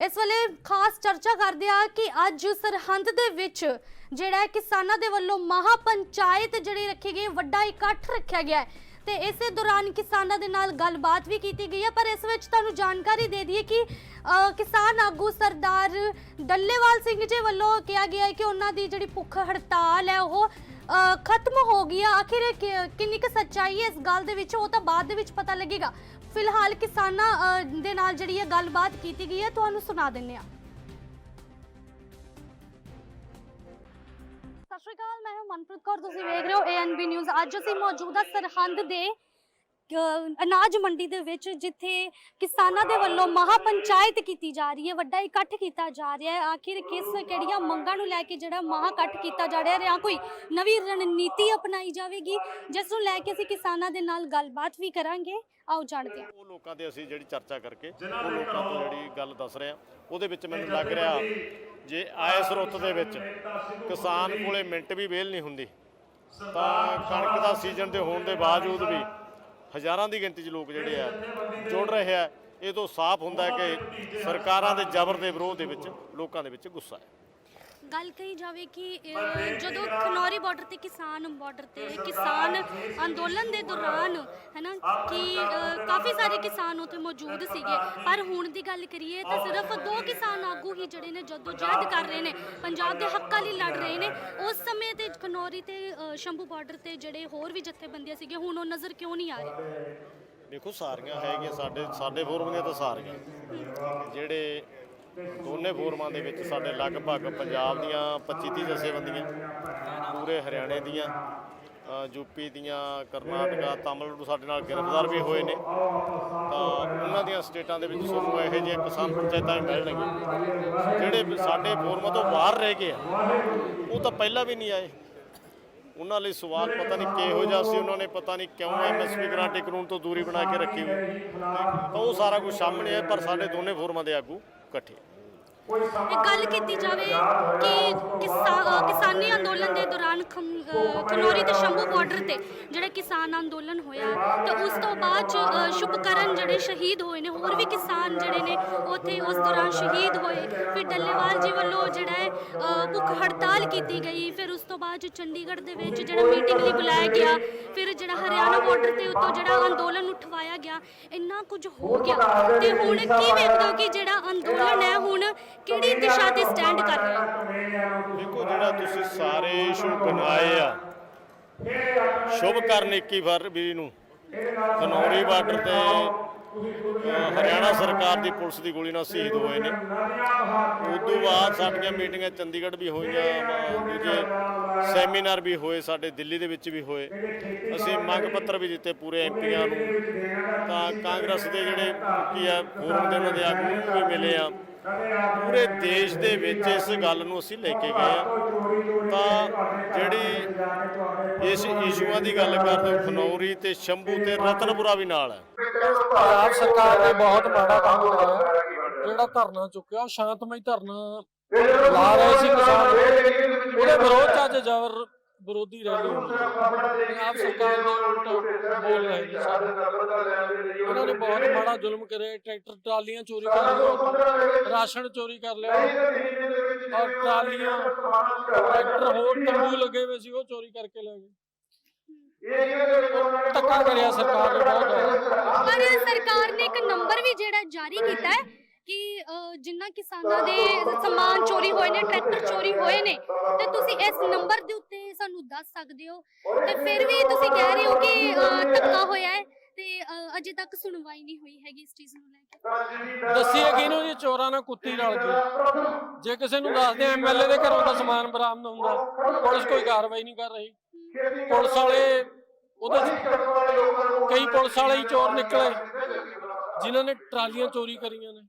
ਇਸ ਵੇਲੇ ਖਾਸ ਚਰਚਾ ਕਰਦੇ ਆ ਕਿ ਅੱਜ ਸਰਹੰਦ ਦੇ ਵਿੱਚ ਜਿਹੜਾ ਕਿਸਾਨਾਂ ਦੇ ਵੱਲੋਂ ਮਹਾ ਪੰਚਾਇਤ ਜਿਹੜੀ ਰੱਖੀ ਗਈ ਵੱਡਾ ਇਕੱਠ ਰੱਖਿਆ ਗਿਆ ਹੈ। ਤੇ ਇਸੇ ਦੌਰਾਨ ਕਿਸਾਨਾਂ ਦੇ ਨਾਲ ਗੱਲਬਾਤ ਵੀ ਕੀਤੀ ਗਈ ਹੈ, ਪਰ ਇਸ ਵਿੱਚ ਤੁਹਾਨੂੰ ਜਾਣਕਾਰੀ ਦੇ ਦਈਏ ਕਿ ਕਿਸਾਨ ਆਗੂ ਸਰਦਾਰ ਡੱਲੇਵਾਲ ਸਿੰਘ ਜੀ ਵੱਲੋਂ ਕਿਹਾ ਗਿਆ ਹੈ ਕਿ ਉਹਨਾਂ ਦੀ ਜਿਹੜੀ ਭੁੱਖ ਹੜਤਾਲ ਹੈ, ਉਹ ਖਤਮ ਹੋ ਗਈ ਹੈ ਆਖਿਰ ਕਿੰਨੀ ਕੁ ਸੱਚਾਈ ਹੈ ਇਸ ਗੱਲ ਦੇ ਵਿੱਚ? ਉਹ ਤਾਂ ਬਾਅਦ ਦੇ ਵਿੱਚ ਪਤਾ ਲੱਗੇਗਾ। ਫਿਲਹਾਲ ਕਿਸਾਨਾਂ ਅ, ਦੇ ਨਾਲ ਜਿਹੜੀ ਹੈ ਗੱਲਬਾਤ ਕੀਤੀ ਗਈ ਹੈ ਤੁਹਾਨੂੰ ਸੁਣਾ ਦਿੰਨੇ ਆ ਸਤਿ ਸ਼੍ਰੀ ਅਕਾਲ ਮੈਂ ਹਾਂ ਮਨਪ੍ਰੀਤ ਕੌਰ ਤੁਸੀਂ ਵੇਖ ਰਹੇ ਹੋ ਏਐਨਬੀ ਨਿਊਜ਼ ਅੱਜ ਅਸੀਂ ਮੌਜੂਦਾ ਸਰਹੰਦ ਦੇ ਅਨਾਜ ਮੰਡੀ ਦੇ ਵਿੱਚ ਜਿੱਥੇ ਕਿਸਾਨਾਂ ਦੇ ਵੱਲੋਂ ਮਹਾ ਪੰਚਾਇਤ ਕੀਤੀ ਜਾ ਰਹੀ ਹੈ, ਵੱਡਾ ਇਕੱਠ ਕੀਤਾ ਜਾ ਰਿਹਾ ਹੈ। ਆਖਿਰ ਕਿਸ ਕਿਹੜੀਆਂ ਮੰਗਾਂ ਨੂੰ ਲੈ ਕੇ ਜਿਹੜਾ ਮਹਾ ਇਕੱਠ ਕੀਤਾ ਜਾ ਰਿਹਾ ਹੈ ਜਾਂ ਕੋਈ ਨਵੀਂ ਰਣਨੀਤੀ ਅਪਣਾਈ ਜਾਵੇਗੀ, ਜਿਸ ਨੂੰ ਲੈ ਕੇ ਅਸੀਂ ਕਿਸਾਨਾਂ ਦੇ ਨਾਲ ਗੱਲਬਾਤ ਵੀ ਕਰਾਂਗੇ। ਆਓ ਜਾਣਦੇ ਹਾਂ। ਉਹ ਲੋਕਾਂ ਦੇ ਅਸੀਂ ਜਿਹੜੀ ਚਰਚਾ ਕਰਕੇ, ਉਹ ਲੋਕਾਂ ਤੋਂ ਜਿਹੜੀ ਗੱਲ ਦੱਸ ਰਹੇ ਆ ਉਹਦੇ ਵਿੱਚ ਮੈਨੂੰ ਲੱਗ ਰਿਹਾ ਜੇ ਆਏ ਰੁੱਤ ਦੇ ਵਿੱਚ ਕਿਸਾਨ ਕੋਲੇ ਮਿੰਟ ਵੀ ਵੇਲ ਨਹੀਂ ਹੁੰਦੀ, ਤਾਂ ਕਣਕ ਦਾ ਸੀਜ਼ਨ ਦੇ ਹੋਣ ਦੇ ਬਾਵਜੂਦ ਵੀ ਹਜ਼ਾਰਾਂ ਦੀ ਗਿਣਤੀ 'ਚ ਲੋਕ ਜਿਹੜੇ ਆ, ਜੁੜ ਰਹੇ ਆ। ਇਹ ਤੋਂ ਸਾਫ਼ ਹੁੰਦਾ ਹੈ ਕਿ ਸਰਕਾਰਾਂ ਦੇ ਜ਼ਬਰ ਦੇ ਵਿਰੋਧ ਦੇ ਵਿੱਚ ਲੋਕਾਂ ਦੇ ਵਿੱਚ ਗੁੱਸਾ ਹੈ। ਗੱਲ ਕਹੀ ਜਾਵੇ ਕਿ ਜਦੋਂ ਖਨੌਰੀ ਬਾਰਡਰ ਤੇ ਕਿਸਾਨ ਬਾਰਡਰ ਤੇ ਕਿਸਾਨ ਅੰਦੋਲਨ ਦੇ ਦੌਰਾਨ ਹੈਨਾ ਕਿ ਕਾਫੀ ਸਾਰੇ ਕਿਸਾਨ ਉੱਥੇ ਮੌਜੂਦ ਸੀਗੇ। ਪਰ ਹੁਣ ਦੀ ਗੱਲ ਕਰੀਏ ਤਾਂ ਸਿਰਫ ਦੋ ਕਿਸਾਨ ਆਗੂ ਹੀ ਜਿਹੜੇ ਨੇ ਜਦੋਜਹਿਦ ਕਰ ਰਹੇ ਨੇ ਪੰਜਾਬ ਦੇ ਹੱਕਾਂ ਲਈ ਲੜ ਰਹੇ ਨੇ। ਉਸ ਸਮੇਂ ਤੇ ਖਨੌਰੀ ਤੇ ਸ਼ੰਭੂ ਬਾਰਡਰ ਤੇ ਜਿਹੜੇ ਹੋਰ ਵੀ ਜਥੇਬੰਦੀਆਂ ਸੀਗੇ ਹੁਣ ਉਹ ਨਜ਼ਰ ਕਿਉਂ ਨਹੀਂ ਆ ਰਹੇ? ਦੇਖੋ ਸਾਰੀਆਂ ਹੈਗੀਆਂ ਸਾਡੇ ਸਾਡੇ ਫੋਰਮ ਦੀਆਂ ਤਾਂ ਸਾਰੀਆਂ। ਜਿਹੜੇ ਦੋਨੇ ਫੋਰਮਾਂ ਦੇ ਵਿੱਚ ਸਾਡੇ ਲਗਭਗ ਪੰਜਾਬ ਦੀਆਂ 25 30 ਜਥੇਬੰਦੀਆਂ ਪੂਰੇ ਹਰਿਆਣੇ ਦੀਆਂ ਅ, ਯੂਪੀ ਦੀਆਂ ਕਰਨਾਟਕਾ ਤਾਮਿਲਨਾਡੂ ਸਾਡੇ ਨਾਲ ਗ੍ਰਿਫਤਾਰ ਵੀ ਹੋਏ ਨੇ। ਤਾਂ ਉਹਨਾਂ ਦੀਆਂ ਸਟੇਟਾਂ ਦੇ ਵਿੱਚ ਸਾਨੂੰ ਇਹੋ ਜਿਹੇ ਕਿਸਾਨ ਪੰਚਾਇਤਾਂ ਵੀ ਮਿਲਣਗੀਆਂ। ਜਿਹੜੇ ਸਾਡੇ ਫੋਰਮਾਂ ਤੋਂ ਬਾਹਰ ਰਹਿ ਗਏ ਆ ਉਹ ਤਾਂ ਪਹਿਲਾਂ ਵੀ ਨਹੀਂ ਆਏ। ਉਹਨਾਂ ਲਈ ਸਵਾਲ ਪਤਾ ਨਹੀਂ ਕਿਹੋ ਜਿਹਾ ਸੀ ਉਹਨਾਂ ਨੇ ਪਤਾ ਨਹੀਂ ਕਿਉਂ ਐਮਐਸਪੀ ਗ੍ਰਾਂਟੀ ਕਾਨੂੰਨ ਤੋਂ ਦੂਰੀ ਬਣਾ ਕੇ ਰੱਖੀ ਹੋਈ। ਤਾਂ ਉਹ ਸਾਰਾ ਕੁਝ ਸਾਹਮਣੇ ਹੈ ਪਰ ਸਾਡੇ ਦੋਨੇ ਫੋਰਮਾਂ ਦੇ ਆਗੂ ਇਕੱਠੇ। ਇਹ ਗੱਲ ਕੀਤੀ ਜਾਵੇ ਕਿ ਕਿਸਾਨੀ ਅੰਦੋਲਨ ਦੇ ਦੌਰਾਨ ਖਨੌਰੀ ਤੇ ਸ਼ੰਭੂ ਬਾਰਡਰ ਤੇ ਜਿਹੜਾ ਕਿਸਾਨ ਅੰਦੋਲਨ ਹੋਇਆ ਤੇ ਉਸ ਤੋਂ ਬਾਅਦ ਸ਼ੁਭਕਰਨ ਜਿਹੜੇ ਸ਼ਹੀਦ ਹੋਏ ਨੇ ਹੋਰ ਵੀ ਕਿਸਾਨ ਜਿਹੜੇ ਨੇ ਉੱਥੇ ਉਸ ਦੌਰਾਨ ਸ਼ਹੀਦ ਹੋਏ। ਫਿਰ ਡੱਲੇਵਾਲ ਜੀ ਵੱਲੋਂ ਜਿਹੜਾ ਹੈ ਭੁੱਖ ਹੜਤਾਲ ਕੀਤੀ ਗਈ। ਫਿਰ ਉਸ ਤੋਂ ਬਾਅਦ ਚੰਡੀਗੜ੍ਹ ਦੇ ਵਿੱਚ ਜਿਹੜਾ ਮੀਟਿੰਗ ਲਈ ਬੁਲਾਇਆ ਗਿਆ। ਫਿਰ ਜਿਹੜਾ ਹਰਿਆਣਾ ਬਾਰਡਰ ਤੇ ਉੱਤੋਂ ਜਿਹੜਾ ਅੰਦੋਲਨ ਉਠਵਾਇਆ ਗਿਆ। ਇੰਨਾ ਕੁਝ ਹੋ ਗਿਆ। ਤੇ ਹੁਣ ਕੀ ਵੇਖਦੇ ਹੋ? ਕਿ ਜਿਹੜਾ ਅੰਦੋਲਨ ਹੈ ਹੁਣ ਕਿਹੜੀ ਦਿਸ਼ਾ ਤੇ ਸਟੈਂਡ ਕਰ ਰਿਹਾ ਹੈ? ਦੇਖੋ ਜਿਹੜਾ ਤੁਸੀਂ ਸਾਰੇ ਇਸ਼ੂ ਬਣਾਏ ਆ ਸ਼ੁਭ ਕਰਨ 21 ਫਰਵਰੀ ਨੂੰ ਖਨੌਰੀ ਬਾਰਡਰ ਤੇ ਹਰਿਆਣਾ ਸਰਕਾਰ ਦੀ ਪੁਲਿਸ ਦੀ ਗੋਲੀ ਨਾਲ ਸ਼ਹੀਦ ਹੋਏ ਨੇ। ਉਦੋਂ ਬਾਅਦ ਸਾਡੀਆਂ ਮੀਟਿੰਗਾਂ ਚੰਡੀਗੜ੍ਹ ਵੀ ਹੋਈਆਂ ਦੂਜੇ ਸੈਮੀਨਾਰ ਵੀ ਹੋਏ ਸਾਡੇ ਦਿੱਲੀ ਦੇ ਵਿੱਚ ਵੀ ਹੋਏ। ਅਸੀਂ ਮੰਗ ਪੱਤਰ ਵੀ ਦਿੱਤੇ ਪੂਰੇ ਐਮਪੀਆਂ ਨੂੰ। ਤਾਂ ਕਾਂਗਰਸ ਦੇ ਜਿਹੜੇ ਕੀ ਆ ਫੋਰਮ ਦੇ ਉਹਨਾਂ ਦੇ ਆਗੂ ਨੂੰ ਵੀ ਮਿਲੇ ਆ। ਪੂਰੇ ਦੇਸ਼ ਦੇ ਵਿੱਚ ਇਸ ਗੱਲ ਨੂੰ ਅਸੀਂ ਲੈ ਕੇ ਗਏ ਆ। ਤਾਂ ਜਿਹੜੀ ਇਸ ਇਸ਼ੂਆਂ ਦੀ ਗੱਲ ਕਰਦੇ ਖਨੌਰੀ ਤੇ ਸ਼ੰਭੂ ਤੇ ਰਤਨਪੁਰਾ ਵੀ ਨਾਲ ਹੈ। ਪੰਜਾਬ ਸਰਕਾਰ ਨੇ ਬਹੁਤ ਮਾੜਾ ਕੰਮ ਕਰਾਇਆ ਜਿਹੜਾ ਧਰਨਾ ਚੁੱਕਿਆ ਉਹ ਸ਼ਾਂਤਮਈ ਧਰਨਾ ਲਾ ਰਹੇ ਸੀ ਕਿਸਾਨ। ਉਹਦੇ ਵਿਰੋਧ ਚ ਅੱਜ ਜ਼ਬਰ ਵਿਰੋਧੀ ਰੈਲੀ ਹੋਈ ਹੈ। ਪੰਜਾਬ ਸਰਕਾਰ ਦੇ ਉਲਟ ਬੋਲ ਰਹੇ ਨੇ। ਉਹਨਾਂ ਨੇ ਬਹੁਤ ਮਾੜਾ ਜ਼ੁਲਮ ਕਰਿਆ ਟਰੈਕਟਰ ਟਰਾਲੀਆਂ ਚੋਰੀ ਕਰ ਲਿਆ ਰਾਸ਼ਨ ਚੋਰੀ ਕਰ ਲਿਆ। ਔਰ ਟਰਾਲੀਆਂ ਟਰੈਕਟਰ ਹੋਰ ਤੰਬੂ ਲੱਗੇ ਹੋਏ ਸੀ ਉਹ ਚੋਰੀ ਕਰਕੇ ਲੈ ਗਏ। ਧੱਕਾ ਕਰਿਆ ਸਰਕਾਰ ਨੇ ਬਹੁਤ ਜ਼ਿਆਦਾ। ਪਰ ਸਰਕਾਰ ਨੇ ਇੱਕ ਨੰਬਰ ਵੀ ਜਿਹੜਾ ਜਾਰੀ ਕੀਤਾ ਹੈ ਕਿ ਅ, ਜਿਨ੍ਹਾਂ ਕਿਸਾਨਾਂ ਦੇ ਸਮਾਨ ਚੋਰੀ ਹੋਏ ਨੇ ਟਰੈਕਟਰ ਚੋਰੀ ਹੋਏ ਨੇ ਤੇ ਤੁਸੀਂ ਇਸ ਨੰਬਰ ਦੇ ਸਾਨੂੰ ਦੱਸ ਸਕਦੇ ਹੋ। ਤੇ ਫਿਰ ਵੀ ਤੁਸੀਂ ਕਹਿ ਰਹੇ ਹੋ ਕਿ ਧੱਕਾ ਹੋਇਆ ਹੈ ਤੇ ਅਜੇ ਤੱਕ ਸੁਣਵਾਈ ਨਹੀਂ ਹੋਈ ਹੈਗੀ ਇਸ ਚੀਜ਼ ਨੂੰ ਲੈ ਕੇ। ਦੱਸੀਏ ਕਿ ਇਹਨੂੰ ਜੀ ਚੋਰਾਂ ਨਾਲ ਕੁੱਤੀ ਰਲ ਗਈ। ਜੇ ਕਿਸੇ ਨੂੰ ਦੱਸਦੇ ਐਮਐਲਏ ਦੇ ਘਰੋਂ ਦਾ ਸਮਾਨ ਬਰਾਮਦ ਹੁੰਦਾ। ਪੁਲਿਸ ਕੋਈ ਕਾਰਵਾਈ ਨਹੀਂ ਕਰ ਰਹੀ। ਪੁਲਿਸ ਵਾਲੇ ਉਹਦੇ 'ਚ ਕਈ ਪੁਲਿਸ ਵਾਲੇ ਹੀ ਚੋਰ ਨਿਕਲੇ। ਜਿਨ੍ਹਾਂ ਨੇ ਟਰਾਲੀਆਂ ਚੋਰੀ ਕਰੀਆਂ ਨੇ।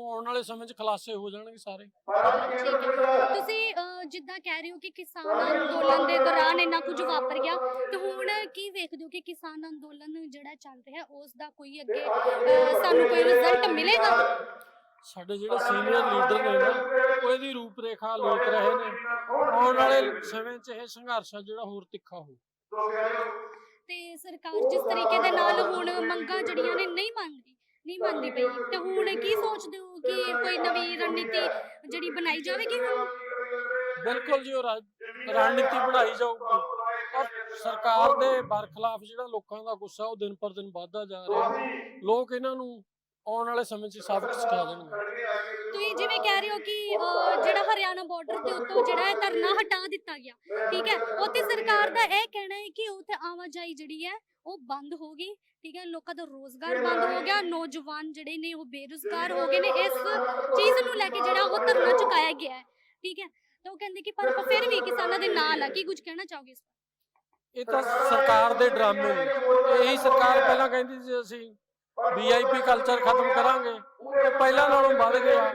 ਉਹ ਆਉਣ ਵਾਲੇ ਸਮੇਂ 'ਚ ਖਲਾਸੇ ਹੋ ਜਾਣਗੇ ਸਾਰੇ। ਤੁਸੀਂ ਜਿੱਦਾਂ ਕਹਿ ਰਹੇ ਹੋ ਕਿ ਕਿਸਾਨ ਅੰਦੋਲਨ ਦੇ ਦੌਰਾਨ ਇੰਨਾ ਕੁਝ ਵਾਪਰ ਗਿਆ ਤੇ ਹੁਣ ਕੀ ਵੇਖਦੇ ਹੋ ਕਿ ਕਿਸਾਨ ਅੰਦੋਲਨ ਜਿਹੜਾ ਚੱਲ ਰਿਹਾ ਉਸ ਦਾ ਕੋਈ ਅੱਗੇ ਸਾਨੂੰ ਕੋਈ ਰਿਜ਼ਲਟ ਮਿਲੇਗਾ? ਸਾਡੇ ਜਿਹੜੇ ਸੀਨੀਅਰ ਲੀਡਰ ਨੇ ਨਾ ਉਹ ਇਹਦੀ ਰੂਪਰੇਖਾ ਲੋਕ ਰਹੇ ਨੇ। ਆਉਣ ਵਾਲੇ ਸਮੇਂ 'ਚ ਇਹ ਸੰਘਰਸ਼ ਆ ਜਿਹੜਾ ਹੋਰ ਤਿੱਖਾ ਹੋ ਤੇ ਸਰਕਾਰ ਜਿਸ ਤਰੀਕੇ ਦੇ ਨਾਲ ਹੁਣ ਮੰਗਾਂ ਜਿਹੜੀਆਂ ਨੇ ਨਹੀਂ ਮੰਨ ਰਹੀ ਨਹੀਂ ਮੰਨਦੀ ਪਈ। ਤੇ ਹੁਣ ਕੀ ਸੋਚਦੇ ਹੋ? ਕਿ ਕੋਈ ਨਵੀਂ ਰਣਨੀਤੀ ਜਿਹੜੀ ਬਣਾਈ ਜਾਵੇਗੀ ਹੁਣ? ਬਿਲਕੁਲ ਜੀ, ਉਹ ਰਾਜ- ਰਣਨੀਤੀ ਬਣਾਈ ਜਾਊਗੀ। ਔਰ ਸਰਕਾਰ ਦੇ ਬਰਖਲਾਫ ਜਿਹੜਾ ਲੋਕਾਂ ਦਾ ਗੁੱਸਾ, ਉਹ ਦਿਨ ਪਰ ਦਿਨ ਵੱਧਦਾ ਜਾ ਰਿਹਾ। ਲੋਕ ਇਹਨਾਂ ਨੂੰ ਆਉਣ ਵਾਲੇ ਸਮੇਂ 'ਚ ਸਬਕ ਸਿਖਾ ਦੇਣਗੇ। ਤੁਸੀਂ ਜਿਵੇਂ ਕਹਿ ਰਹੇ ਹੋ ਕਿ ਅਹ, ਜਿਹੜਾ ਹਰਿਆਣਾ ਬਾਰਡਰ ਦੇ ਉੱਤੋਂ ਜਿਹੜਾ ਹੈ ਧਰਨਾ ਹਟਾ ਦਿੱਤਾ ਗਿਆ ਠੀਕ ਹੈ? ਉੱਥੇ ਸਰਕਾਰ ਦਾ ਇਹ ਕਹਿਣਾ ਹੈ ਕਿ ਉੱਥੇ ਆਵਾਜਾਈ ਜਿਹੜੀ ਹੈ ਉਹ ਬੰਦ ਹੋ ਗਈ ਠੀਕ ਹੈ? ਲੋਕਾਂ ਦਾ ਰੋਜ਼ਗਾਰ ਬੰਦ ਹੋ ਗਿਆ ਨੌਜਵਾਨ ਜਿਹੜੇ ਨੇ ਉਹ ਬੇਰੁਜ਼ਗਾਰ ਹੋ ਗਏ ਨੇ। ਇਸ ਚੀਜ਼ ਨੂੰ ਲੈ ਕੇ ਜਿਹੜਾ ਉਹ ਧਰਨਾ ਚੁਕਾਇਆ ਗਿਆ ਹੈ ਠੀਕ ਹੈ? ਤਾਂ ਉਹ ਕਹਿੰਦੇ ਕਿ ਪਰ ਫਿਰ ਵੀ ਕਿਸਾਨਾਂ ਦੇ ਨਾਲ ਆ ਕੀ ਕੁਝ ਕਹਿਣਾ ਚਾਹੋਗੇ ਇਸ ਇਹ ਤਾਂ ਸਰਕਾਰ ਦੇ ਡਰਾਮੇ ਨੇ। ਇਹੀ ਸਰਕਾਰ ਪਹਿਲਾਂ ਕਹਿੰਦੀ ਸੀ ਅਸੀਂ ਵੀਆਈਪੀ ਕਲਚਰ ਖਤਮ ਕਰਾਂਗੇ। ਤੇ ਪਹਿਲਾਂ ਨਾਲੋਂ ਵੱਧ ਗਿਆ।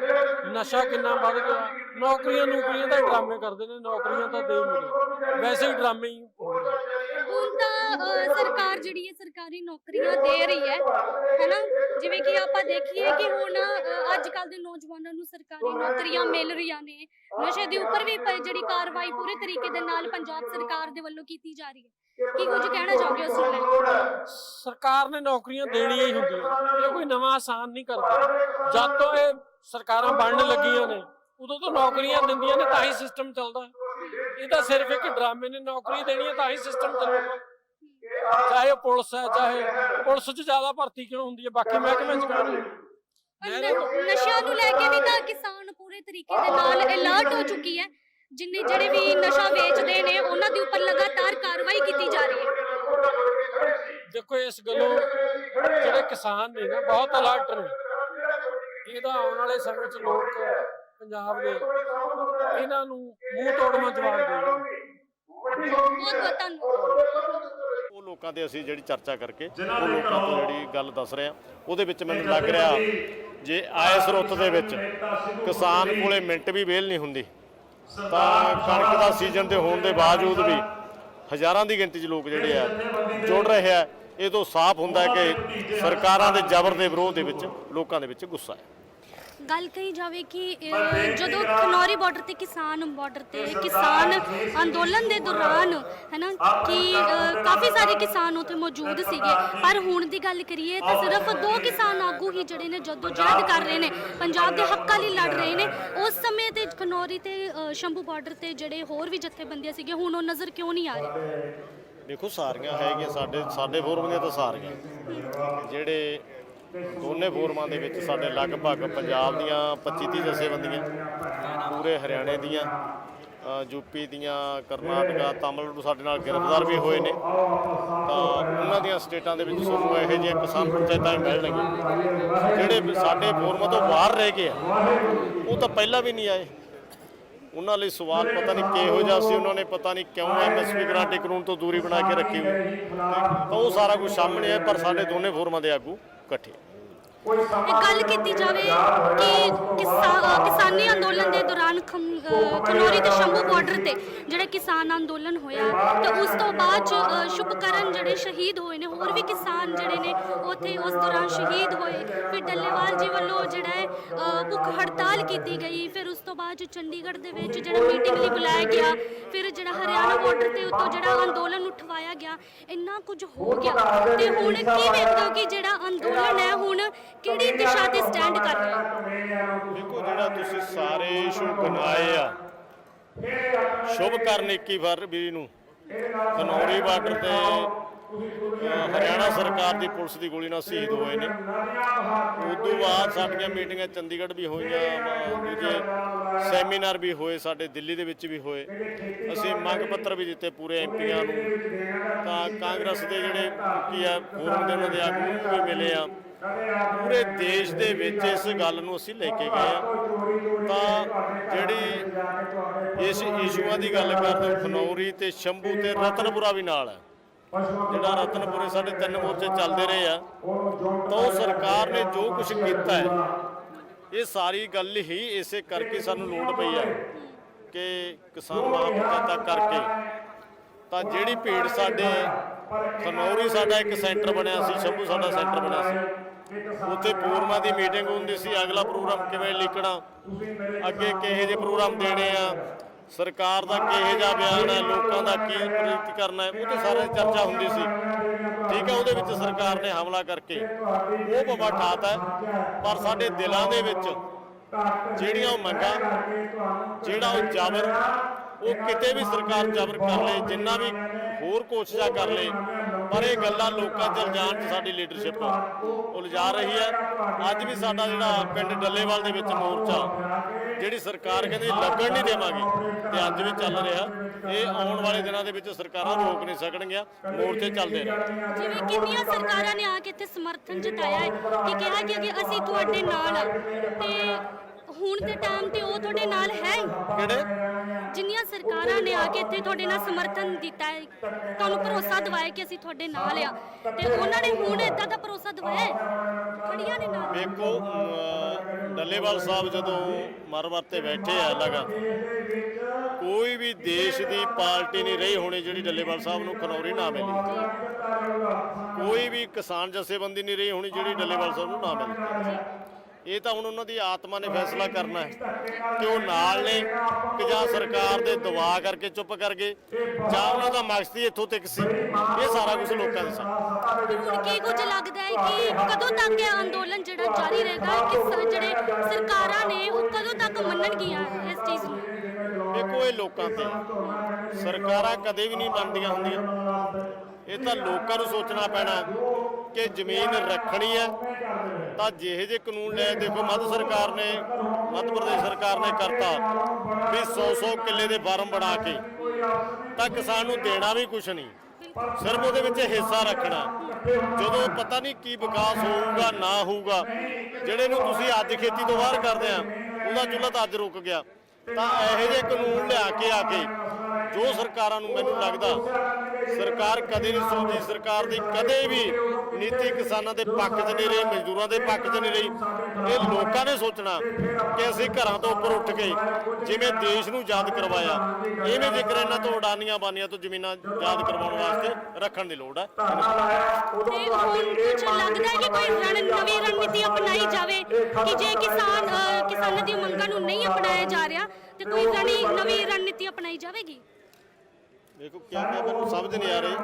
ਨਸ਼ਾ ਕਿੰਨਾ ਵੱਧ ਗਿਆ। ਨੌਕਰੀਆਂ ਨੌਕਰੀਆਂ ਦਾ ਡਰਾਮੇ ਕਰਦੇ ਨੇ। ਨੌਕਰੀਆਂ ਤਾਂ ਦੇ ਰਹੇ ਵੈਸੇ ਹੀ ਡਰਾਮੇ ਹੀ। ਹੁਣ ਤਾਂ ਸਰਕਾਰ ਜਿਹੜੀ ਹੈ ਸਰਕਾਰੀ ਨੌਕਰੀਆਂ ਦੇ ਰਹੀ ਹੈ। ਹੈਨਾ? ਜਿਵੇਂ ਕਿ ਆਪਾਂ ਦੇਖੀਏ ਕਿ ਹੁਣ ਅੱਜ ਕੱਲ ਦੇ ਨੌਜਵਾਨਾਂ ਨੂੰ ਸਰਕਾਰੀ ਨੌਕਰੀਆਂ ਮਿਲ ਰਹੀਆਂ ਨੇ। ਨਸ਼ੇ ਦੇ ਉੱਪਰ ਵੀ ਜਿਹੜੀ ਕਾਰਵਾਈ ਪੂਰੇ ਤਰੀਕੇ ਦੇ ਨਾਲ ਪੰਜਾਬ ਸਰਕਾਰ ਦੇ ਵੱਲੋਂ ਕੀਤੀ ਜਾ ਰਹੀ ਹੈ। ਕੀ ਕੁਝ ਕਹਿਣਾ ਚਾਹੋਗੇ ਉਸ ਨੂੰ ਲੈ ਕੇ? ਸਰਕਾਰ ਨੇ ਨੌਕਰੀਆਂ ਦੇਣੀਆਂ ਹੀ ਹੁੰਦੀਆਂ ਇਹ ਕੋਈ ਨਵਾਂ ਆਸਾਨ ਨਹੀਂ ਕਰਦਾ। ਜਦ ਤੋਂ ਇਹ ਸਰਕਾਰਾਂ ਬਣਨ ਲੱਗੀਆਂ ਨੇ ਉਦੋਂ ਤੋਂ ਨੌਕਰੀਆਂ ਦਿੰਦੀਆਂ ਨੇ ਤਾਂ ਹੀ ਸਿਸਟਮ ਚੱਲਦਾ। ਇਹ ਤਾਂ ਸਿਰਫ ਇੱਕ ਡਰਾਮੇ ਨੇ। ਨੌਕਰੀ ਦੇਣੀ ਹੈ ਤਾਂ ਹੀ ਸਿਸਟਮ ਚੱਲੂਗਾ ਚਾਹੇ ਉਹ ਪੁਲਿਸ ਹੈ ਚਾਹੇ ਪੁਲਿਸ 'ਚ ਜ਼ਿਆਦਾ ਭਰਤੀ ਕਿਉਂ ਹੁੰਦੀ ਹੈ? ਬਾਕੀ ਮਹਿਕਮੇ 'ਚ ਕਿਉਂ ਨਸ਼ਿਆਂ ਨੂੰ ਲੈ ਕੇ ਵੀ ਤਾਂ ਕਿਸਾਨ ਪੂਰੇ ਤਰੀਕੇ ਦੇ ਨਾਲ ਅਲਰਟ ਹੋ ਚੁੱਕੀ ਹੈ। ਜਿੰਨੇ ਜਿਹੜੇ ਵੀ ਨਸ਼ਾ ਵੇਚਦੇ ਨੇ ਉਹਨਾਂ ਦੇ ਉੱਪਰ ਲਗਾਤਾਰ ਕਾਰਵਾਈ ਕੀਤੀ ਜਾ ਰਹੀ ਹੈ। ਦੇਖੋ ਇਸ ਗੱਲੋਂ ਜਿਹੜੇ ਕਿਸਾਨ ਨੇ ਨਾ ਬਹੁਤ ਅਲਰਟ ਨੇ। ਇਹਦਾ ਆਉਣ ਵਾਲੇ ਸਮੇਂ 'ਚ ਲੋਕ ਪੰਜਾਬ ਦੇ ਇਹਨਾਂ ਨੂੰ ਮੂੰਹ ਤੋੜਵਾਂ ਜਵਾਬ ਦੇਣਗੇ। ਬਹੁਤ ਬਹੁਤ ਧੰਨਵਾਦ। ਉਹ ਲੋਕਾਂ ਦੇ ਅਸੀਂ ਜਿਹੜੀ ਚਰਚਾ ਕਰਕੇ ਉਹ ਲੋਕਾਂ ਤੋਂ ਜਿਹੜੀ ਗੱਲ ਦੱਸ ਰਹੇ ਆ ਉਹਦੇ ਵਿੱਚ ਮੈਨੂੰ ਲੱਗ ਰਿਹਾ ਜੇ ਆਏ ਸਰੁੱਤ ਦੇ ਵਿੱਚ ਕਿਸਾਨ ਕੋਲੇ ਮਿੰਟ ਵੀ ਵੇਲ ਨਹੀਂ ਹੁੰਦੀ। ਤਾਂ ਕਣਕ ਦਾ ਸੀਜ਼ਨ ਦੇ ਹੋਣ ਦੇ ਬਾਵਜੂਦ ਵੀ ਹਜ਼ਾਰਾਂ ਦੀ ਗਿਣਤੀ 'ਚ ਲੋਕ ਜਿਹੜੇ ਆ ਜੁੜ ਰਹੇ ਆ, ਇਹ ਤੋਂ ਸਾਫ਼ ਹੁੰਦਾ ਹੈ ਕਿ ਸਰਕਾਰਾਂ ਦੇ ਜ਼ਬਰ ਦੇ ਵਿਰੋਧ ਦੇ ਵਿੱਚ ਲੋਕਾਂ ਦੇ ਵਿੱਚ ਗੁੱਸਾ ਹੈ। ਗੱਲ ਕਹੀ ਜਾਵੇ ਕਿ ਜਦੋਂ ਖਨੌਰੀ ਬਾਰਡਰ ਤੇ ਕਿਸਾਨ ਬਾਰਡਰ ਤੇ ਕਿਸਾਨ ਅੰਦੋਲਨ ਦੇ ਦੌਰਾਨ ਹੈਨਾ ਕਿ ਕਾਫੀ ਸਾਰੇ ਕਿਸਾਨ ਉੱਥੇ ਮੌਜੂਦ ਸੀਗੇ। ਪਰ ਹੁਣ ਦੀ ਗੱਲ ਕਰੀਏ ਤਾਂ ਸਿਰਫ ਦੋ ਕਿਸਾਨ ਆਗੂ ਹੀ ਜਿਹੜੇ ਨੇ ਜਦੋਂ ਜਹਿਦ ਕਰ ਰਹੇ ਨੇ ਪੰਜਾਬ ਦੇ ਹੱਕਾਂ ਲਈ ਲੜ ਰਹੇ ਨੇ ਉਸ ਸਮੇਂ ਤੇ ਖਨੌਰੀ ਤੇ ਸ਼ੰਭੂ ਬਾਰਡਰ ਤੇ ਜਿਹੜੇ ਹੋਰ ਵੀ ਜਥੇਬੰਦੀਆਂ ਸੀਗੇ ਹੁਣ ਉਹ ਨਜ਼ਰ ਕਿਉਂ ਨਹੀਂ ਆ ਰਹੇ? ਦੇਖੋ ਸਾਰੀਆਂ ਹੈਗੀਆਂ ਸਾਡੇ ਸਾਡੇ ਫੋਰਮ ਦੀਆਂ ਤਾਂ ਸਾਰੀਆਂ। ਜਿਹੜੇ ਦੋਨੇ ਫੋਰਮਾਂ ਦੇ ਵਿੱਚ ਸਾਡੇ ਲਗਭਗ ਪੰਜਾਬ ਦੀਆਂ 25 30 ਜਥੇਬੰਦੀਆਂ ਪੂਰੇ ਹਰਿਆਣੇ ਦੀਆਂ ਅ, ਯੂਪੀ ਦੀਆਂ ਕਰਨਾਟਕਾ ਤਾਮਿਲਨਾਡੂ ਸਾਡੇ ਨਾਲ ਗ੍ਰਿਫਤਾਰ ਵੀ ਹੋਏ ਨੇ। ਤਾਂ ਉਹਨਾਂ ਦੀਆਂ ਸਟੇਟਾਂ ਦੇ ਵਿੱਚ ਸਾਨੂੰ ਇਹੋ ਜਿਹੀਆਂ ਕਿਸਾਨ ਪੰਚਾਇਤਾਂ ਮਿਲਣਗੀਆਂ। ਜਿਹੜੇ ਸਾਡੇ ਫੋਰਮਾਂ ਤੋਂ ਬਾਹਰ ਰਹਿ ਗਏ ਆ ਉਹ ਤਾਂ ਪਹਿਲਾਂ ਵੀ ਨਹੀਂ ਆਏ। ਉਹਨਾਂ ਲਈ ਸਵਾਲ ਪਤਾ ਨਹੀਂ ਕਿਹੋ ਜਿਹਾ ਸੀ ਉਹਨਾਂ ਨੇ ਪਤਾ ਨਹੀਂ ਕਿਉਂ ਐਮਐਸਪੀ ਗਰੰਟੀ ਕਾਨੂੰਨ ਤੋਂ ਦੂਰੀ ਬਣਾ ਕੇ ਰੱਖੀ ਹੋਈ। ਤਾਂ ਉਹ ਸਾਰਾ ਕੁਝ ਸਾਹਮਣੇ ਹੈ ਪਰ ਸਾਡੇ ਦੋਨੇ ਫੋਰਮਾਂ ਦੇ ਆਗੂ ਇਕੱਠੇ ਗੱਲ ਕੀਤੀ ਜਾਵੇ ਕਿ ਕਿਸਾਨੀ ਅੰਦੋਲਨ ਦੇ ਦੌਰਾਨ ਖਨੌਰੀ ਤੇ ਸ਼ੰਭੂ ਬਾਰਡਰ ਤੇ ਜਿਹੜਾ ਕਿਸਾਨ ਅੰਦੋਲਨ ਹੋਇਆ ਤੇ ਉਸ ਤੋਂ ਬਾਅਦ ਸ਼ੁਭਕਰਨ ਜਿਹੜੇ ਸ਼ਹੀਦ ਹੋਏ ਨੇ ਹੋਰ ਵੀ ਕਿਸਾਨ ਜਿਹੜੇ ਨੇ ਉੱਥੇ ਉਸ ਦੌਰਾਨ ਸ਼ਹੀਦ ਹੋਏ। ਫਿਰ ਡੱਲੇਵਾਲ ਜੀ ਵੱਲੋਂ ਜਿਹੜਾ ਹੈ ਭੁੱਖ ਹੜਤਾਲ ਕੀਤੀ ਗਈ। ਫਿਰ ਉਸ ਤੋਂ ਬਾਅਦ ਚੰਡੀਗੜ੍ਹ ਦੇ ਵਿੱਚ ਜਿਹੜਾ ਮੀਟਿੰਗ ਲਈ ਬੁਲਾਇਆ ਗਿਆ। ਫਿਰ ਜਿਹੜਾ ਹਰਿਆਣਾ ਬਾਰਡਰ ਤੇ ਉੱਤੋਂ ਜਿਹੜਾ ਅੰਦੋਲਨ ਉਠਵਾਇਆ ਗਿਆ। ਇੰਨਾ ਕੁਝ ਹੋ ਗਿਆ। ਤੇ ਹੁਣ ਕੀ ਵੇਖਦੇ ਹੋ ਕਿ ਜਿਹੜਾ ਅੰਦੋਲਨ ਹੈ ਹੁਣ ਕਿਹੜੀ ਦਿਸ਼ਾ ਤੇ ਸਟੈਂਡ ਕਰ ਰਿਹਾ ਹੈ ਦੇਖੋ ਜਿਹੜਾ ਤੁਸੀਂ ਸਾਰੇ ਇਸ਼ੂ ਬਣਾਏ ਆ। ਸ਼ੁਭ ਕਰਨ 21 ਫਰਵਰੀ ਨੂੰ ਖਨੌਰੀ ਬਾਰਡਰ ਤੇ ਹਰਿਆਣਾ ਸਰਕਾਰ ਦੀ ਪੁਲਿਸ ਦੀ ਗੋਲੀ ਨਾਲ ਸ਼ਹੀਦ ਹੋਏ ਨੇ। ਉਦੋਂ ਬਾਅਦ ਸਾਡੀਆਂ ਮੀਟਿੰਗਾਂ ਚੰਡੀਗੜ੍ਹ ਵੀ ਹੋਈਆਂ ਦੂਜੇ ਸੈਮੀਨਾਰ ਵੀ ਹੋਏ ਸਾਡੇ ਦਿੱਲੀ ਦੇ ਵਿੱਚ ਵੀ ਹੋਏ। ਅਸੀਂ ਮੰਗ ਪੱਤਰ ਵੀ ਦਿੱਤੇ ਪੂਰੇ ਐਮਪੀਆਂ ਨੂੰ। ਤਾਂ ਕਾਂਗਰਸ ਦੇ ਜਿਹੜੇ ਕੀ ਆ ਫੋਰਮ ਦੇ ਉਹਨਾਂ ਦੇ ਆਗੂ ਨੂੰ ਵੀ ਮਿਲੇ ਆ। ਪੂਰੇ ਦੇਸ਼ ਦੇ ਵਿੱਚ ਇਸ ਗੱਲ ਨੂੰ ਅਸੀਂ ਲੈ ਕੇ ਗਏ ਆ। ਤਾਂ ਜਿਹੜੀ ਇਸ ਇਸ਼ੂਆਂ ਦੀ ਗੱਲ ਕਰਦੇ ਹਾਂ, ਖਨੌਰੀ ਤੇ ਸ਼ੰਭੂ ਤੇ ਰਤਨਪੁਰਾ ਵੀ ਨਾਲ ਹੈ। ਜਿਹੜਾ ਰਤਨਪੁਰੇ ਸਾਡੇ ਤਿੰਨ ਮੋਰਚੇ ਚੱਲਦੇ ਰਹੇ ਆ ਤਾਂ ਉਹ ਸਰਕਾਰ ਨੇ ਜੋ ਕੁਝ ਕੀਤਾ ਹੈ ਇਹ ਸਾਰੀ ਗੱਲ ਹੀ ਇਸੇ ਕਰਕੇ ਸਾਨੂੰ ਲੋੜ ਪਈ ਹੈ ਕਿ ਕਿਸਾਨ ਮਹਾਪੰਚਾਇਤਾਂ ਕਰਕੇ ਤਾਂ ਜਿਹੜੀ ਭੀੜ ਸਾਡੇ ਖਨੌਰੀ ਸਾਡਾ ਇੱਕ ਸੈਂਟਰ ਬਣਿਆ ਸੀ, ਸ਼ੰਭੂ ਸਾਡਾ ਸੈਂਟਰ ਬਣਿਆ ਸੀ। ਉੱਥੇ ਪੂਰਮਾ ਦੀ ਮੀਟਿੰਗ ਹੁੰਦੀ ਸੀ, ਅਗਲਾ ਪ੍ਰੋਗਰਾਮ ਕਿਵੇਂ ਲਿਖਣਾ ਅੱਗੇ ਕਿਹੋ ਜਿਹੇ ਪ੍ਰੋਗਰਾਮ ਦੇਣੇ ਆ, ਸਰਕਾਰ ਦਾ ਕਿਹੋ ਜਿਹਾ ਬਿਆਨ ਹੈ, ਲੋਕਾਂ ਦਾ ਕੀ ਪ੍ਰੀਤੀ ਕਰਨਾ ਹੈ ਉਹ ਤੇ ਸਾਰੇ ਚਰਚਾ ਹੁੰਦੀ ਸੀ। ਠੀਕ ਹੈ, ਉਹਦੇ ਵਿੱਚ ਸਰਕਾਰ ਨੇ ਹਮਲਾ ਕਰਕੇ ਉਹ ਬਾਬਾ ਠਾਤ ਹੈ, ਪਰ ਸਾਡੇ ਦਿਲਾਂ ਦੇ ਵਿੱਚ ਜਿਹੜੀਆਂ ਉਹ ਮੰਗਾਂ, ਜਿਹੜਾ ਉਹ ਜ਼ਬਰ ਉਹ ਕਿਤੇ ਵੀ ਸਰਕਾਰ ਜ਼ਬਰ ਕਰ ਲੇ, ਜਿੰਨਾ ਵੀ ਹੋਰ ਕੋਸ਼ਿਸ਼ਾਂ ਕਰ ਲੇ, ਪਰ ਇਹ ਗੱਲਾਂ ਲੋਕਾਂ 'ਚ ਜਾਣ 'ਚ ਸਾਡੀ ਲੀਡਰਸ਼ਿਪ ਉਲਝਾ ਰਹੀ ਹੈ। ਅੱਜ ਵੀ ਸਾਡਾ ਜਿਹੜਾ ਪਿੰਡ ਡੱਲੇਵਾਲ ਦੇ ਵਿੱਚ ਮੋਰਚਾ, ਜਿਹੜੀ ਸਰਕਾਰ ਕਹਿੰਦੀ ਲੱਗਣ ਨਹੀਂ ਦੇਵਾਂਗੇ, ਤੇ ਅੱਜ ਵੀ ਚੱਲ ਰਿਹਾ। ਇਹ ਆਉਣ ਵਾਲੇ ਦਿਨਾਂ ਦੇ ਵਿੱਚ ਸਰਕਾਰਾਂ ਰੋਕ ਨਹੀਂ ਸਕਣਗੀਆਂ, ਮੋਰਚੇ ਚੱਲਦੇ ਰਹਿਣ ਜਿਵੇਂ ਕਿੰਨੀਆਂ ਸਰਕਾਰਾਂ ਨੇ ਆ ਕੇ ਇੱਥੇ ਸਮਰਥਨ ਜਤਾਇਆ ਹੈ, ਕਿ ਕਿਹਾ ਕਿ ਅਸੀਂ ਤੁਹਾਡੇ ਨਾਲ ਹਾਂ ਤੇ ਹੁਣ ਦੇ ਟਾਈਮ ਤੇ ਉਹ ਤੁਹਾਡੇ ਨਾਲ ਹੈ ਕਿਹੜੇ? ਜਿੰਨੀਆਂ ਸਰਕਾਰਾਂ ਨੇ ਆ ਕੇ ਇੱਥੇ ਤੁਹਾਡੇ ਨਾਲ ਸਮਰਥਨ ਦਿੱਤਾ ਹੈ ਤੁਹਾਨੂੰ ਭਰੋਸਾ ਦਿਵਾਇਆ ਕਿ ਅਸੀਂ ਤੁਹਾਡੇ ਨਾਲ ਆ। ਤੇ ਉਹਨਾਂ ਨੇ ਹੁਣ ਇਦਾਂ ਦਾ ਭਰੋਸਾ ਦਿਵਾਇਆ ਹੈ। ਖੜੀਆਂ ਨੇ ਨਾਲ। ਵੇਖੋ ਅਮ, ਡੱਲੇਵਾਲ ਸਾਹਿਬ ਜਦੋਂ ਮਰਮਰ ਤੇ ਬੈਠੇ ਆ ਲਗਾਤਾਰ ਕੋਈ ਵੀ ਦੇਸ਼ ਦੀ ਪਾਰਟੀ ਨਹੀਂ ਰਹੀ ਹੋਣੀ ਜਿਹੜੀ ਡੱਲੇਵਾਲ ਸਾਹਿਬ ਨੂੰ ਖਨੌਰੀ ਨਾ ਮਿਲੀ। ਕੋਈ ਵੀ ਕਿਸਾਨ ਜਥੇਬੰਦੀ ਨਹੀਂ ਰਹੀ ਹੋਣੀ ਜਿਹੜੀ ਡੱਲੇਵਾਲ ਸਾਹਿਬ ਨੂੰ ਨਾ ਮਿਲੀ। ਇਹ ਤਾਂ ਹੁਣ ਉਹਨਾਂ ਦੀ ਆਤਮਾ ਨੇ ਫੈਸਲਾ ਕਰਨਾ ਹੈ ਕਿ ਉਹ ਨਾਲ ਨੇ ਕਿ ਜਾਂ ਸਰਕਾਰ ਦੇ ਦਵਾ ਕਰਕੇ ਚੁੱਪ ਕਰ ਗਏ ਜਾਂ ਉਹਨਾਂ ਦਾ ਮਕਸਦ ਹੀ ਇੱਥੋਂ ਤੱਕ ਸੀ। ਇਹ ਸਾਰਾ ਕੁਝ ਲੋਕਾਂ ਦੇ ਸਾਹਮਣੇ। ਕੀ ਕੁਝ ਲੱਗਦਾ ਹੈ ਕਿ ਕਦੋਂ ਤੱਕ ਇਹ ਅੰਦੋਲਨ ਜਿਹੜਾ ਜਾਰੀ ਰਹੇਗਾ ਕਿ ਸ- ਜਿਹੜੇ ਸਰਕਾਰਾਂ ਨੇ ਉਹ ਕਦੋਂ ਤੱਕ ਮੰਨਣਗੀਆਂ ਇਸ ਚੀਜ਼ ਨੂੰ? ਦੇਖੋ ਇਹ ਲੋਕਾਂ ਤੇ। ਸਰਕਾਰਾਂ ਕਦੇ ਵੀ ਨਹੀਂ ਮੰਨਦੀਆਂ ਹੁੰਦੀਆਂ। ਇਹ ਤਾਂ ਲੋਕਾਂ ਨੂੰ ਸੋਚਣਾ ਪੈਣਾ ਕਿ ਜ਼ਮੀਨ ਰੱਖਣੀ ਹੈ। ਤਾਂ ਜਿਹੇ ਜੇ ਕਾਨੂੰਨ ਲੈ ਦੇਖੋ ਮੱਧ ਸਰਕਾਰ ਨੇ, ਮੱਧ ਪ੍ਰਦੇਸ਼ ਸਰਕਾਰ ਨੇ ਕਰਤਾ ਵੀ 100-100 ਕਿੱਲੇ ਦੇ ਫਾਰਮ ਬਣਾ ਕੇ, ਤਾਂ ਕਿਸਾਨ ਨੂੰ ਦੇਣਾ ਵੀ ਕੁਝ ਨਹੀਂ। ਸਿਰਫ ਉਹਦੇ ਵਿੱਚ ਹਿੱਸਾ ਰੱਖਣਾ। ਜਦੋਂ ਪਤਾ ਨਹੀਂ ਕੀ ਵਿਕਾਸ ਹੋਊਗਾ, ਨਾ ਹੋਊਗਾ, ਜਿਹੜੇ ਨੂੰ ਤੁਸੀਂ ਅੱਜ ਖੇਤੀ ਤੋਂ ਬਾਹਰ ਕਰਦੇ ਆ, ਉਹਦਾ ਚੁੱਲ੍ਹਾ ਤਾਂ ਅੱਜ ਰੁਕ ਗਿਆ। ਤਾਂ ਇਹੋ ਜਿਹੇ ਕਾਨੂੰਨ ਲਿਆ ਕੇ ਆ ਕੇ ਜੋ ਸਰਕਾਰਾਂ ਨੂੰ ਮੈਨੂੰ ਲੱਗਦਾ ਸਰਕਾਰ ਕਦੇ ਨਹੀਂ ਸੋਚਦੀ, ਸਰਕਾਰ ਦੀ ਕਦੇ ਵੀ ਨੀਤੀ ਕਿਸਾਨਾਂ ਦੇ ਪੱਖ 'ਚ ਨਹੀਂ ਰਹੀ, ਮਜ਼ਦੂਰਾਂ ਦੇ ਪੱਖ 'ਚ ਨਹੀਂ ਰਹੀ। ਇਹ ਲੋਕਾਂ ਨੇ ਸੋਚਣਾ ਕਿ ਅਸੀਂ ਘਰਾਂ ਤੋਂ ਉੱਪਰ ਉੱਠ ਕੇ ਜਿਵੇਂ ਦੇਸ਼ ਨੂੰ ਯਾਦ ਕਰਵਾਇਆ, ਇਵੇਂ ਜੇਕਰ ਇਹਨਾਂ ਤੋਂ ਉਡਾਨੀਆਂ ਬਾਨੀਆਂ ਤੋਂ ਜ਼ਮੀਨਾਂ ਯਾਦ ਕਰਵਾਉਣ ਵਾਸਤੇ ਰੱਖਣ ਦੀ ਲੋੜ ਹੈ। ਕੁਝ ਲੱਗਦਾ ਕਿ ਕੋਈ ਨਵੀਂ ਰਣਨੀਤੀ ਅਪਣਾਈ ਜਾਵੇ ਕਿ ਜੇ ਕਿਸਾਨ ਕਿਸਾਨਾਂ ਦੀ ਮੰਗਾਂ ਨੂੰ ਨਹੀਂ ਅਪਣਾਇਆ ਜਾ ਰਿਹਾ ਤੇ ਕੋਈ ਨਵੀਂ ਰਣਨੀਤੀ ਅਪਣਾਈ ਜਾਵੇਗੀ? ਦੇਖੋ ਕੀ ਕਿਹਾ ਮੈਨੂੰ ਸਮਝ ਨਹੀਂ ਆ ਰਹੀ।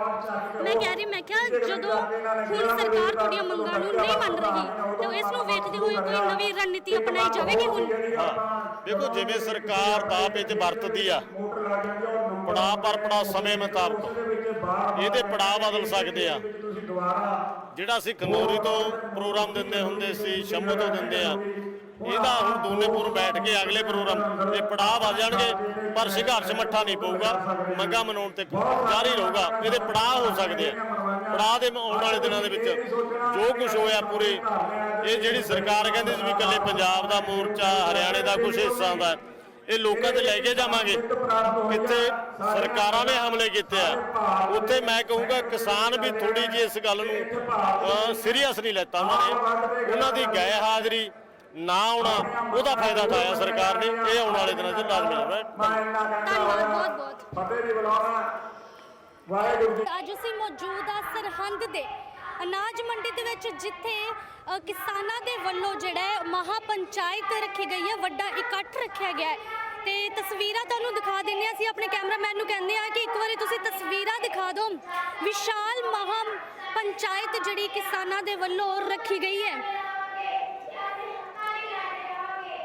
ਮੈਂ ਕਹਿ ਰਹੀ ਮੈਂ ਕਿਹਾ ਜਦੋਂ ਹੁਣ ਸਰਕਾਰ ਤੁਹਾਡੀਆਂ ਮੰਗਾਂ ਨੂੰ ਨਹੀਂ ਮੰਨ ਰਹੀ ਤੇ ਇਸ ਨੂੰ ਵੇਖਦੇ ਹੋਏ ਕੋਈ ਨਵੀਂ ਰਣਨੀਤੀ ਅਪਣਾਈ ਜਾਵੇਗੀ ਹੁਣ? ਦੇਖੋ ਜਿਵੇਂ ਸਰਕਾਰ ਦਾ ਵਿੱਚ ਵਰਤਦੀ ਆ ਪੜਾ ਪਰ ਪੜਾ ਸਮੇਂ ਮੁਤਾਬਕ ਇਹਦੇ ਪੜਾ ਬਦਲ ਸਕਦੇ ਆ। ਜਿਹੜਾ ਅਸੀਂ ਖੰਗੋਰੀ ਤੋਂ ਪ੍ਰੋਗਰਾਮ ਦਿੰਦੇ ਹੁੰਦੇ ਸੀ ਸ਼ੰਭੂ ਤੋਂ ਦਿੰਦੇ ਆ ਇਹਦਾ ਹੁਣ ਦੋਨੇਪੁਰ ਬੈਠ ਕੇ ਅਗਲੇ ਪ੍ਰੋਗਰਾਮ ਇਹ ਪੜਾਅ ਵੱਧ ਜਾਣਗੇ, ਪਰ ਸੰਘਰਸ਼ ਮੱਠਾ ਨਹੀਂ ਪਊਗਾ, ਮੰਗਾ ਮਨਾਉਣ ਤੇ ਜਾਰੀ ਰਹੂਗਾ, ਇਹਦੇ ਪੜਾਅ ਹੋ ਸਕਦੇ ਆ। ਪੜਾਅ ਦੇ ਆਉਣ ਵਾਲੇ ਦਿਨਾਂ ਦੇ ਵਿੱਚ ਜੋ ਕੁਝ ਹੋਇਆ ਪੂਰੇ, ਇਹ ਜਿਹੜੀ ਸਰਕਾਰ ਕਹਿੰਦੀ ਸੀ ਵੀ ਇਕੱਲੇ ਪੰਜਾਬ ਦਾ ਮੋਰਚਾ, ਹਰਿਆਣੇ ਦਾ ਕੁਝ ਹਿੱਸਾ ਦਾ, ਇਹ ਲੋਕਾਂ 'ਚ ਲੈ ਕੇ ਜਾਵਾਂਗੇ। ਕਿੱਥੇ ਸਰਕਾਰਾਂ ਨੇ ਹਮਲੇ ਕੀਤੇ ਆ, ਉੱਥੇ ਮੈਂ ਕਹੂੰਗਾ ਕਿਸਾਨ ਵੀ ਥੋੜੀ ਜਿਹੀ ਇਸ ਗੱਲ ਨੂੰ ਸੀਰੀਅਸ ਨਹੀਂ ਲੈਤਾ ਉਹਨਾਂ ਨੇ। ਉਹਨਾਂ ਦੀ ਗਏ ਹਾਜ਼ਰੀ ਨਾ ਆਉਣਾ ਉਹਦਾ ਫਾਇਦਾ ਉਠਾਇਆ ਸਰਕਾਰ ਨੇ ਇਹ ਆਉਣ ਵਾਲੇ ਦਿਨਾਂ 'ਚ ਲਾਜ਼ਮੀ ਹੈ ਧੰਨਵਾਦ ਬਹੁਤ ਬਹੁਤ ਫਤਿਹ ਦੀ ਬੁਲਾਉਣਾ ਵਾਹਿਗੁਰੂ ਜੀ ਅੱਜ ਅਸੀਂ ਮੌਜੂਦ ਆ ਸਰਹੰਦ ਦੇ ਅਨਾਜ ਮੰਡੀ ਦੇ ਵਿੱਚ ਜਿੱਥੇ ਅ, ਕਿਸਾਨਾਂ ਦੇ ਵੱਲੋਂ ਜਿਹੜਾ ਹੈ ਮਹਾ ਪੰਚਾਇਤ ਰੱਖੀ ਗਈ ਹੈ ਵੱਡਾ ਇਕੱਠ ਰੱਖਿਆ ਗਿਆ ਹੈ। ਤੇ ਤਸਵੀਰਾਂ ਤੁਹਾਨੂੰ ਦਿਖਾ ਦਿੰਦੇ ਹਾਂ ਅਸੀਂ ਆਪਣੇ ਕੈਮਰਾਮੈਨ ਨੂੰ ਕਹਿੰਦੇ ਆ ਕਿ ਇੱਕ ਵਾਰੀ ਤੁਸੀਂ ਤਸਵੀਰਾਂ ਦਿਖਾ ਦਿਓ। ਵਿਸ਼ਾਲ ਮਹਾ ਪੰਚਾਇਤ ਜਿਹੜੀ ਕਿਸਾਨਾਂ ਦੇ ਵੱਲੋਂ ਰੱਖੀ ਗਈ ਹੈ।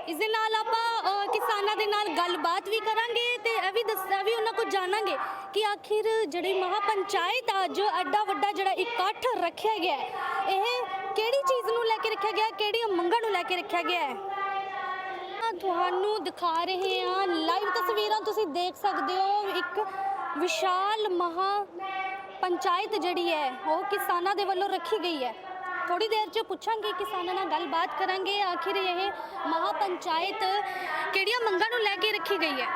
ਇਸ ਦੇ ਨਾਲ ਆਪਾਂ ਕਿਸਾਨਾਂ ਦੇ ਨਾਲ ਗੱਲਬਾਤ ਵੀ ਕਰਾਂਗੇ ਤੇ ਇਹ ਵੀ ਦੱਸਣਾ ਵੀ ਉਹਨਾਂ ਕੋਲ ਜਾਣਾਂਗੇ ਕਿ ਆਖਿਰ ਜਿਹੜੀ ਮਹਾ ਪੰਚਾਇਤ ਆ ਜੋ ਐਡਾ ਵੱਡਾ ਜਿਹੜਾ ਇਕੱਠ ਰੱਖਿਆ ਗਿਆ ਇਹ ਕਿਹੜੀ ਚੀਜ਼ ਨੂੰ ਲੈ ਕੇ ਰੱਖਿਆ ਗਿਆ ਹੈ, ਕਿਹੜੀਆਂ ਮੰਗਾਂ ਨੂੰ ਲੈ ਕੇ ਰੱਖਿਆ ਗਿਆ ਹੈ? ਤੁਹਾਨੂੰ ਦਿਖਾ ਰਹੇ ਹਾਂ ਲਾਈਵ ਤਸਵੀਰਾਂ ਤੁਸੀਂ ਦੇਖ ਸਕਦੇ ਹੋ ਇੱਕ ਵਿਸ਼ਾਲ ਮਹਾ ਪੰਚਾਇਤ ਜਿਹੜੀ ਹੈ ਉਹ ਕਿਸਾਨਾਂ ਦੇ ਵੱਲੋਂ ਰੱਖੀ ਗਈ ਹੈ। ਥੋੜੀ ਦੇਰ ਚ ਪੁੱਛਾਂਗੇ, ਕਿਸਾਨਾਂ ਨਾਲ ਗੱਲਬਾਤ ਕਰਾਂਗੇ। ਆਖਿਰ ਇਹ ਮਹਾ ਪੰਚਾਇਤ ਕਿਹੜੀਆਂ ਮੰਗਾਂ ਨੂੰ ਲੈ ਕੇ ਰੱਖੀ ਗਈ ਹੈ?